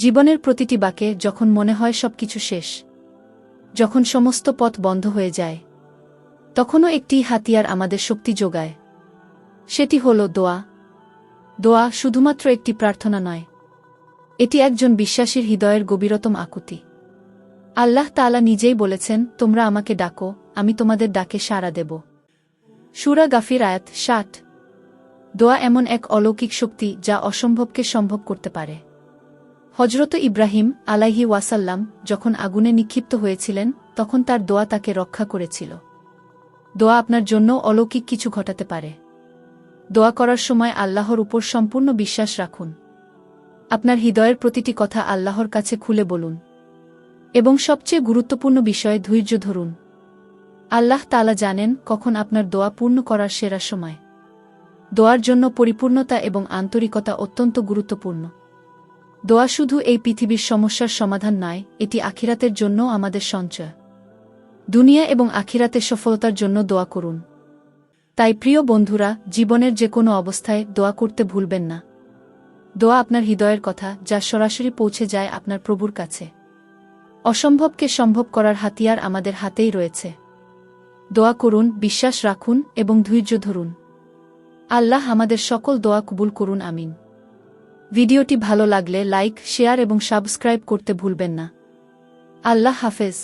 জীবনের প্রতিটি বাকে যখন মনে হয় সবকিছু শেষ, যখন সমস্ত পথ বন্ধ হয়ে যায়, তখনও একটি হাতিয়ার আমাদের শক্তি যোগায়। সেটি হল দোয়া। দোয়া শুধুমাত্র একটি প্রার্থনা নয়, এটি একজন বিশ্বাসীর হৃদয়ের গভীরতম আকুতি। আল্লাহ তালা নিজেই বলেছেন, তোমরা আমাকে ডাকো, আমি তোমাদের ডাকে সাড়া দেব। সুরা গাফির আয়াত ষাট। দোয়া এমন এক অলৌকিক শক্তি যা অসম্ভবকে সম্ভব করতে পারে। হজরত ইব্রাহিম আলাইহি ওয়াসাল্লাম যখন আগুনে নিক্ষিপ্ত হয়েছিলেন, তখন তার দোয়া তাকে রক্ষা করেছিল। দোয়া আপনার জন্য অলৌকিক কিছু ঘটাতে পারে। দোয়া করার সময় আল্লাহর উপর সম্পূর্ণ বিশ্বাস রাখুন। আপনার হৃদয়ের প্রতিটি কথা আল্লাহর কাছে খুলে বলুন। এবং সবচেয়ে গুরুত্বপূর্ণ বিষয়ে ধৈর্য ধরুন। আল্লাহ তালা জানেন কখন আপনার দোয়া পূর্ণ করার সেরা সময়। দোয়ার জন্য পরিপূর্ণতা এবং আন্তরিকতা অত্যন্ত গুরুত্বপূর্ণ। দোয়া শুধু এই পৃথিবীর সমস্যার সমাধান নয়, এটি আখিরাতের জন্য আমাদের সঞ্চয়। দুনিয়া এবং আখিরাতের সফলতার জন্য দোয়া করুন। তাই প্রিয় বন্ধুরা, জীবনের যে কোনো অবস্থায় দোয়া করতে ভুলবেন না। দোয়া আপনার হৃদয়ের কথা, যা সরাসরি পৌঁছে যায় আপনার প্রভুর কাছে। অসম্ভবকে সম্ভব করার হাতিয়ার আমাদের হাতেই রয়েছে। দোয়া করুন, বিশ্বাস রাখুন এবং ধৈর্য ধরুন। আল্লাহ আমাদের সকল দোয়া কবুল করুন, আমিন। ভিডিওটি ভালো লাগলে লাইক শেয়ার এবং সাবস্ক্রাইব করতে ভুলবেন না। আল্লাহ হাফেজ।